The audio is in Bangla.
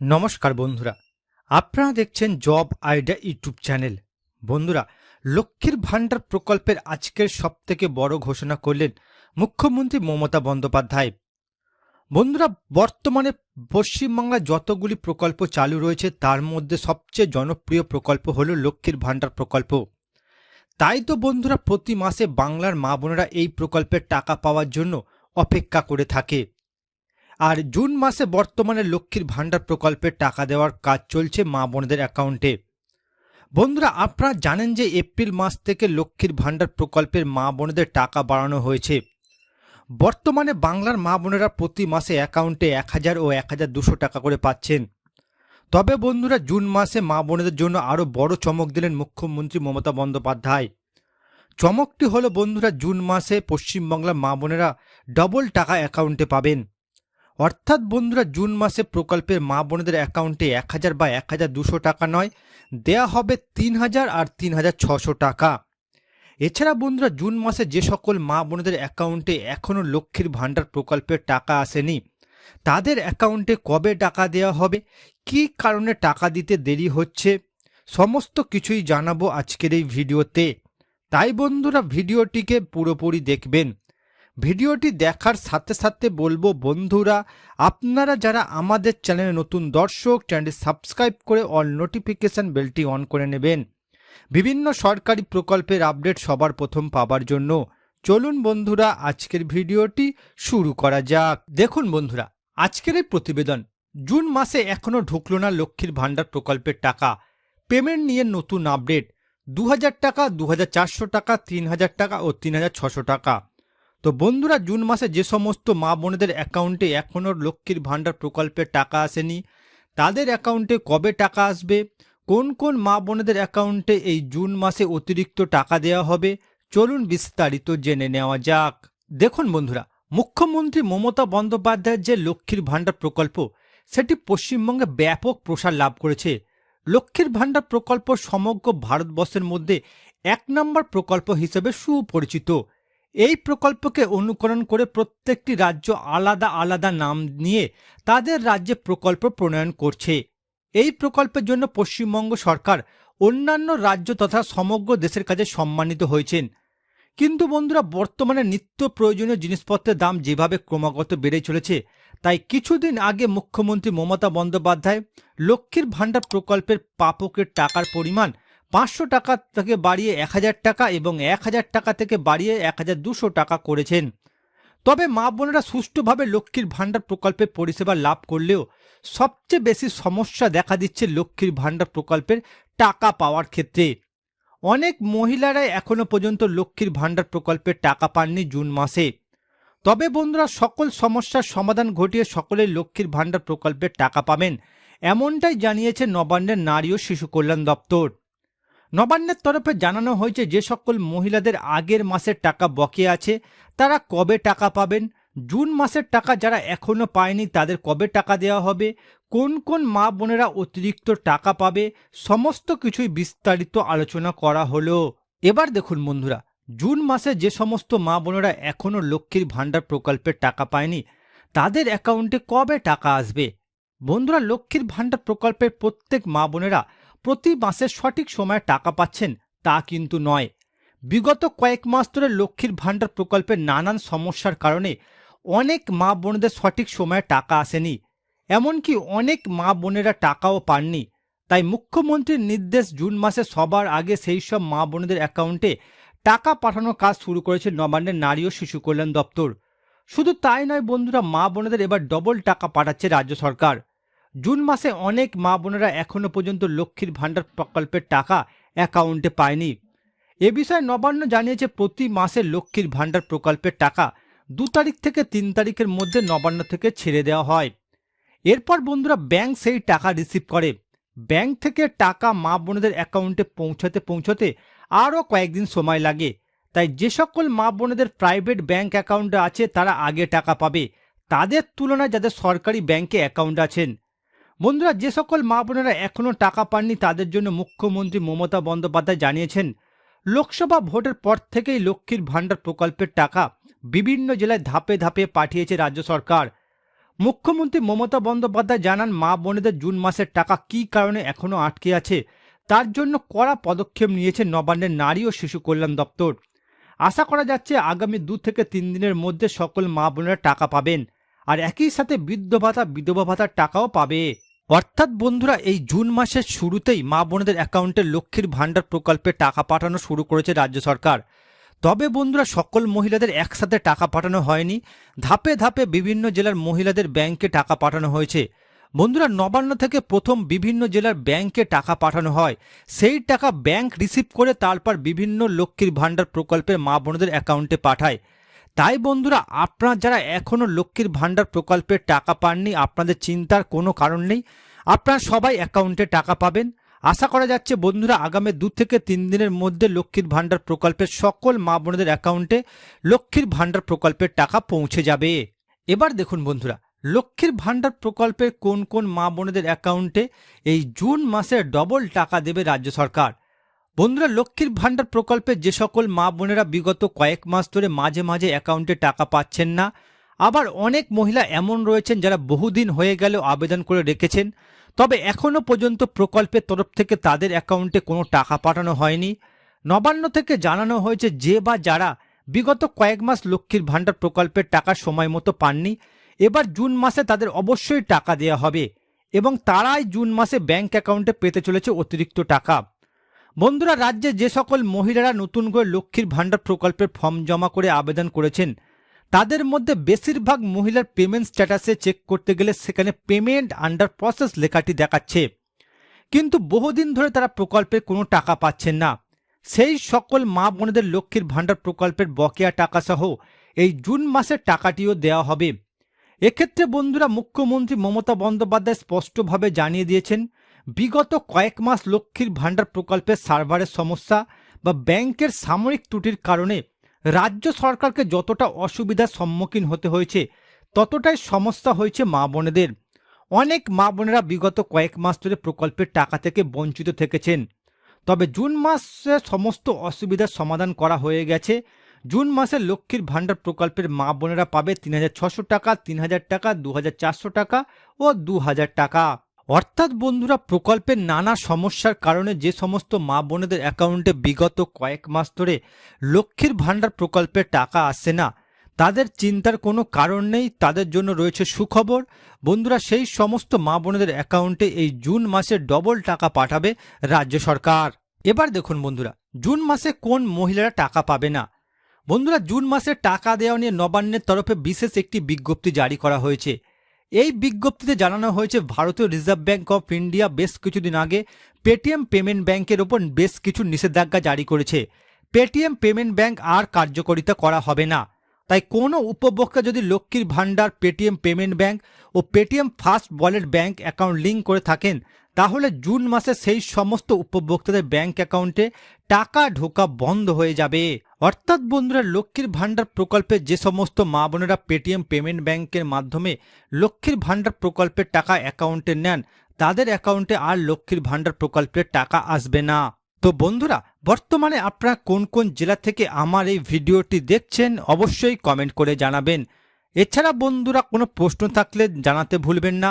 নমস্কার বন্ধুরা। আপনারা দেখছেন জব আইডিয়া ইউটিউব চ্যানেল। বন্ধুরা, লক্ষ্মীর ভাণ্ডার প্রকল্পের আজকের সবথেকে বড় ঘোষণা করলেন মুখ্যমন্ত্রী মমতা বন্দ্যোপাধ্যায়। বন্ধুরা, বর্তমানে পশ্চিমবাংলায় যতগুলি প্রকল্প চালু রয়েছে, তার মধ্যে সবচেয়ে জনপ্রিয় প্রকল্প হল লক্ষ্মীর ভাণ্ডার প্রকল্প। তাই তো বন্ধুরা, প্রতি মাসে বাংলার মা বোনেরা এই প্রকল্পের টাকা পাওয়ার জন্য অপেক্ষা করে থাকে। আর জুন মাসে বর্তমানে লক্ষ্মীর ভাণ্ডার প্রকল্পের টাকা দেওয়ার কাজ চলছে মা বোনদের অ্যাকাউন্টে। বন্ধুরা, আপনারা জানেন যে এপ্রিল মাস থেকে লক্ষ্মীর ভাণ্ডার প্রকল্পের মা বোনদের টাকা বাড়ানো হয়েছে। বর্তমানে বাংলার মা বোনেরা প্রতি মাসে অ্যাকাউন্টে এক হাজার ও এক হাজার দুশো টাকা করে পাচ্ছেন। তবে বন্ধুরা, জুন মাসে মা বোনেদের জন্য আরও বড় চমক দিলেন মুখ্যমন্ত্রী মমতা বন্দ্যোপাধ্যায়। চমকটি হলো, বন্ধুরা, জুন মাসে পশ্চিমবাংলার মা বোনেরা ডবল টাকা অ্যাকাউন্টে পাবেন। অর্থাৎ বন্ধুরা, জুন মাসে প্রকল্পের মা বোনেদের অ্যাকাউন্টে এক হাজার বা এক হাজার দুশো টাকা নয়, দেয়া হবে তিন হাজার আর তিন হাজার ছশো টাকা। এছাড়া বন্ধুরা, জুন মাসে যে সকল মা বোনেদের অ্যাকাউন্টে এখনও লক্ষ্মীর ভাণ্ডার প্রকল্পের টাকা আসেনি, তাদের অ্যাকাউন্টে কবে টাকা দেওয়া হবে, কী কারণে টাকা দিতে দেরি হচ্ছে, সমস্ত কিছুই জানাব আজকের এই ভিডিওতে। তাই বন্ধুরা, ভিডিওটিকে পুরোপুরি দেখবেন। ভিডিওটি দেখার সাথে সাথে বলব, বন্ধুরা, আপনারা যারা আমাদের চ্যানেলে নতুন দর্শক, চ্যানেলটি সাবস্ক্রাইব করে অল নোটিফিকেশান বেলটি অন করে নেবেন। বিভিন্ন সরকারি প্রকল্পের আপডেট সবার প্রথম পাবার জন্য চলুন বন্ধুরা, আজকের ভিডিওটি শুরু করা যাক। দেখুন বন্ধুরা, আজকের এই প্রতিবেদন, জুন মাসে এখনও ঢুকলো না লক্ষ্মীর ভাণ্ডার প্রকল্পের টাকা। পেমেন্ট নিয়ে নতুন আপডেট দু হাজার টাকা দু হাজার চারশো টাকা, তিন হাজার টাকা ও তিন হাজার ছশো টাকা। তো বন্ধুরা, জুন মাসে যে সমস্ত মা বোনেদের অ্যাকাউন্টে এখনও লক্ষ্মীর ভাণ্ডার প্রকল্পের টাকা আসেনি, তাদের অ্যাকাউন্টে কবে টাকা আসবে, কোন কোন মা বোনেদের অ্যাকাউন্টে এই জুন মাসে অতিরিক্ত টাকা দেওয়া হবে, চলুন বিস্তারিত জেনে নেওয়া যাক। দেখুন বন্ধুরা, মুখ্যমন্ত্রী মমতা বন্দ্যোপাধ্যায়ের যে লক্ষ্মীর ভাণ্ডার প্রকল্প, সেটি পশ্চিমবঙ্গে ব্যাপক প্রসার লাভ করেছে। লক্ষ্মীর ভাণ্ডার প্রকল্প সমগ্র ভারতবর্ষের মধ্যে এক নম্বর প্রকল্প হিসেবে সুপরিচিত। এই প্রকল্পকে অনুকরণ করে প্রত্যেকটি রাজ্য আলাদা আলাদা নাম নিয়ে তাদের রাজ্যে প্রকল্প প্রণয়ন করছে। এই প্রকল্পের জন্য পশ্চিমবঙ্গ সরকার অন্যান্য রাজ্য তথা সমগ্র দেশের কাছে সম্মানিত হয়েছেন। কিন্তু বন্ধুরা, বর্তমানে নিত্য প্রয়োজনীয় জিনিসপত্রের দাম যেভাবে ক্রমাগত বেড়ে চলেছে, তাই কিছুদিন আগে মুখ্যমন্ত্রী মমতা বন্দ্যোপাধ্যায় লক্ষ্মীর ভাণ্ডার প্রকল্পের পাপকের টাকার পরিমাণ পাঁচশো টাকা থেকে বাড়িয়ে এক হাজার টাকা এবং এক হাজার টাকা থেকে বাড়িয়ে এক হাজার দুশো টাকা করেছেন। তবে মা বোনেরা সুষ্ঠুভাবে লক্ষ্মীর ভাণ্ডার প্রকল্পের পরিষেবা লাভ করলেও সবচেয়ে বেশি সমস্যা দেখা দিচ্ছে লক্ষ্মীর ভাণ্ডার প্রকল্পের টাকা পাওয়ার ক্ষেত্রে। অনেক মহিলারাই এখনও পর্যন্ত লক্ষ্মীর ভাণ্ডার প্রকল্পের টাকা পাননি জুন মাসে। তবে বন্ধুরা, সকল সমস্যার সমাধান ঘটিয়ে সকলে লক্ষ্মীর ভাণ্ডার প্রকল্পের টাকা পাবেন, এমনটাই জানিয়েছে নবান্নের নারী ও শিশু কল্যাণ দপ্তর। নবান্নের তরফে জানানো হয়েছে যে সকল মহিলাদের আগের মাসের টাকা বকে আছে। তারা কবে টাকা পাবেন? জুন মাসের টাকা যারা এখনও পায়নি, তাদের কবে টাকা দেওয়া হবে? কোন কোন মা বোনেরা অতিরিক্ত টাকা পাবে? সমস্ত কিছুই বিস্তারিত আলোচনা করা হলো। এবার দেখুন বন্ধুরা, জুন মাসে যে সমস্ত মা বোনেরা এখনও লক্ষ্মীর ভাণ্ডার প্রকল্পের টাকা পায়নি, তাদের অ্যাকাউন্টে কবে টাকা আসবে? বন্ধুরা, লক্ষ্মীর ভাণ্ডার প্রকল্পের প্রত্যেক মা বোনেরা প্রতি মাসের সঠিক সময়ে টাকা পাচ্ছেন তা কিন্তু নয়। বিগত কয়েক মাস ধরে লক্ষ্মীর ভাণ্ডার প্রকল্পের নানান সমস্যার কারণে অনেক মা বোনদের সঠিক সময়ে টাকা আসেনি। এমনকি অনেক মা বোনেরা টাকাও পাননি। তাই মুখ্যমন্ত্রীর নির্দেশ জুন মাসে সবার আগে সেই সব মা বোনদের অ্যাকাউন্টে টাকা পাঠানোর কাজ শুরু করেছে নবান্নের নারী ও শিশু কল্যাণ দপ্তর। শুধু তাই নয় বন্ধুরা, মা বোনেদের এবার ডবল টাকা পাঠাচ্ছে রাজ্য সরকার। জুন মাসে অনেক মা বোনেরা এখনও পর্যন্ত লক্ষ্মীর ভাণ্ডার প্রকল্পের টাকা অ্যাকাউন্টে পায়নি। এ বিষয়ে নবান্ন জানিয়েছে, প্রতি মাসে লক্ষ্মীর ভাণ্ডার প্রকল্পের টাকা দু তারিখ থেকে তিন তারিখের মধ্যে নবান্ন থেকে ছেড়ে দেওয়া হয়। এরপর বন্ধুরা ব্যাংক সেই টাকা রিসিভ করে। ব্যাংক থেকে টাকা মা বোনেদের অ্যাকাউন্টে পৌঁছাতে পৌঁছাতে আরও কয়েকদিন সময় লাগে। তাই যে সকল মা বোনেদের প্রাইভেট ব্যাংক অ্যাকাউন্টে আছে, তারা আগে টাকা পাবে। তাদের তুলনায় যাদের সরকারি ব্যাংকে অ্যাকাউন্ট আছেন বন্ধুরা, যে সকল মা বোনেরা এখনও টাকা পাননি, তাদের জন্য মুখ্যমন্ত্রী মমতা বন্দ্যোপাধ্যায় জানিয়েছেন, লোকসভা ভোটের পর থেকেই লক্ষ্মীর ভাণ্ডার প্রকল্পের টাকা বিভিন্ন জেলায় ধাপে ধাপে পাঠিয়েছে রাজ্য সরকার। মুখ্যমন্ত্রী মমতা বন্দ্যোপাধ্যায় জানান, মা বোনেদের জুন মাসের টাকা কী কারণে এখনও আটকে আছে, তার জন্য কড়া পদক্ষেপ নিয়েছে নবান্নের নারী ও শিশু কল্যাণ দপ্তর। আশা করা যাচ্ছে, আগামী দু থেকে তিন দিনের মধ্যে সকল মা বোনেরা টাকা পাবেন, আর একই সাথে বৃদ্ধ ভাতা, বিধবা ভাতার টাকাও পাবে। অর্থাৎ বন্ধুরা, এই জুন মাসের শুরুতেই মা বোনেদের অ্যাকাউন্টে লক্ষ্মীর ভাণ্ডার প্রকল্পে টাকা পাঠানো শুরু করেছে রাজ্য সরকার। তবে বন্ধুরা, সকল মহিলাদের একসাথে টাকা পাঠানো হয়নি। ধাপে ধাপে বিভিন্ন জেলার মহিলাদের ব্যাংকে টাকা পাঠানো হয়েছে। বন্ধুরা, নবান্ন থেকে প্রথম বিভিন্ন জেলার ব্যাংকে টাকা পাঠানো হয়। সেই টাকা ব্যাংক রিসিভ করে তারপর বিভিন্ন লক্ষ্মীর ভাণ্ডার প্রকল্পের মা বোনদের অ্যাকাউন্টে পাঠায়। তাই বন্ধুরা, আপনারা যারা এখনও লক্ষ্মীর ভাণ্ডার প্রকল্পের টাকা পাননি, আপনাদের চিন্তার কোনো কারণ নেই। আপনারা সবাই অ্যাকাউন্টে টাকা পাবেন। আশা করা যাচ্ছে বন্ধুরা, আগামী দু থেকে তিন দিনের মধ্যে লক্ষ্মীর ভাণ্ডার প্রকল্পের সকল মা বোনদের অ্যাকাউন্টে লক্ষ্মীর ভাণ্ডার প্রকল্পের টাকা পৌঁছে যাবে। এবার দেখুন বন্ধুরা, লক্ষ্মীর ভাণ্ডার প্রকল্পের কোন কোন মা বোনেদের অ্যাকাউন্টে এই জুন মাসে ডবল টাকা দেবে রাজ্য সরকার? বন্ধুরা, লক্ষ্মীর ভাণ্ডার প্রকল্পে যে সকল মা বোনেরা বিগত কয়েক মাস ধরে মাঝে মাঝে অ্যাকাউন্টে টাকা পাচ্ছেন না, আবার অনেক মহিলা এমন রয়েছেন যারা বহুদিন হয়ে গেলেও আবেদন করে রেখেছেন। তবে এখনও পর্যন্ত প্রকল্পের তরফ থেকে তাদের অ্যাকাউন্টে কোনো টাকা পাঠানো হয়নি। নবান্ন থেকে জানানো হয়েছে যে বা যারা বিগত কয়েক মাস লক্ষ্মীর ভাণ্ডার প্রকল্পের টাকা সময় মতো পাননি, এবার জুন মাসে তাদের অবশ্যই টাকা দেওয়া হবে এবং তারাই জুন মাসে ব্যাংক অ্যাকাউন্টে পেতে চলেছে অতিরিক্ত টাকা। বন্ধুরা, রাজ্যে যে সকল মহিলারা নতুন করে লক্ষ্মীর ভাণ্ডার প্রকল্পের ফর্ম জমা করে আবেদন করেছেন, তাদের মধ্যে বেশিরভাগ মহিলার পেমেন্ট স্ট্যাটাসে চেক করতে গেলে সেখানে পেমেন্ট আন্ডার প্রসেস লেখাটি দেখাচ্ছে। কিন্তু বহুদিন ধরে তারা প্রকল্পের কোনো টাকা পাচ্ছেন না। সেই সকল মা বোনেদের লক্ষ্মীর ভাণ্ডার প্রকল্পের বকেয়া টাকা সহ এই জুন মাসের টাকাটিও দেওয়া হবে। এক্ষেত্রে বন্ধুরা, মুখ্যমন্ত্রী মমতা বন্দ্যোপাধ্যায় স্পষ্টভাবে জানিয়ে দিয়েছেন বিগত কয়েক মাস লক্ষ্মীর ভাণ্ডার প্রকল্পের সার্ভারের সমস্যা বা ব্যাংকের সামরিক ত্রুটির কারণে রাজ্য সরকারকে যতটা অসুবিধার সম্মুখীন হতে হয়েছে, ততটাই সমস্যা হয়েছে মা বোনেদের। অনেক মা বোনেরা বিগত কয়েক মাস ধরে প্রকল্পের টাকা থেকে বঞ্চিত থেকেছেন। তবে জুন মাসে সমস্ত অসুবিধার সমাধান করা হয়ে গেছে। জুন মাসে লক্ষ্মীর ভাণ্ডার প্রকল্পের মা বোনেরা পাবে তিন টাকা, তিন হাজার টাকা, দু হাজার চারশো টাকা ও দু হাজার টাকা। অর্থাৎ বন্ধুরা প্রকল্পের নানা সমস্যার কারণে যে সমস্ত মা বোনেদের অ্যাকাউন্টে বিগত কয়েক মাস ধরে লক্ষ্মীর ভাণ্ডার প্রকল্পে টাকা আসছে না, তাদের চিন্তার কোনো কারণ নেই, তাদের জন্য রয়েছে সুখবর। বন্ধুরা, সেই সমস্ত মা বোনেদের অ্যাকাউন্টে এই জুন মাসে ডবল টাকা পাঠাবে রাজ্য সরকার। এবার দেখুন বন্ধুরা, জুন মাসে কোন মহিলারা টাকা পাবে না? বন্ধুরা, জুন মাসে টাকা দেওয়া নিয়ে নবান্নের তরফে বিশেষ একটি বিজ্ঞপ্তি জারি করা হয়েছে। এই বিজ্ঞপ্তিতে জানানো হয়েছে, ভারতীয় রিজার্ভ ব্যাঙ্ক অফ ইন্ডিয়া বেশ কিছুদিন আগে পেটিএম পেমেন্ট ব্যাংকের ওপর বেশ কিছু নিষেধাজ্ঞা জারি করেছে। পেটিএম পেমেন্ট ব্যাংক আর কার্যকরিতা করা হবে না। তাই কোনো উপভোক্তা যদি লক্ষ্মীর ভাণ্ডার, পেটিএম পেমেন্ট ব্যাংক ও Paytm fast wallet bank account link করে থাকেন তাহলে জুন মাসে সেই সমস্ত উপভোক্তাদের ব্যাংক অ্যাকাউন্টে টাকা ঢোকা বন্ধ হয়ে যাবে। অর্থাৎ বন্ধুরা, লক্ষ্মীর ভাণ্ডার প্রকল্পে যে সমস্ত মা বোনেরা পেটিএম পেমেন্ট ব্যাংকের মাধ্যমে লক্ষ্মীর ভাণ্ডার প্রকল্পের টাকা অ্যাকাউন্টে নেন, তাদের অ্যাকাউন্টে আর লক্ষ্মীর ভাণ্ডার প্রকল্পের টাকা আসবে না। তো বন্ধুরা, বর্তমানে আপনারা কোন কোন জেলা থেকে আমার এই ভিডিওটি দেখছেন অবশ্যই কমেন্ট করে জানাবেন। এছাড়া বন্ধুরা, কোনো প্রশ্ন থাকলে জানাতে ভুলবেন না।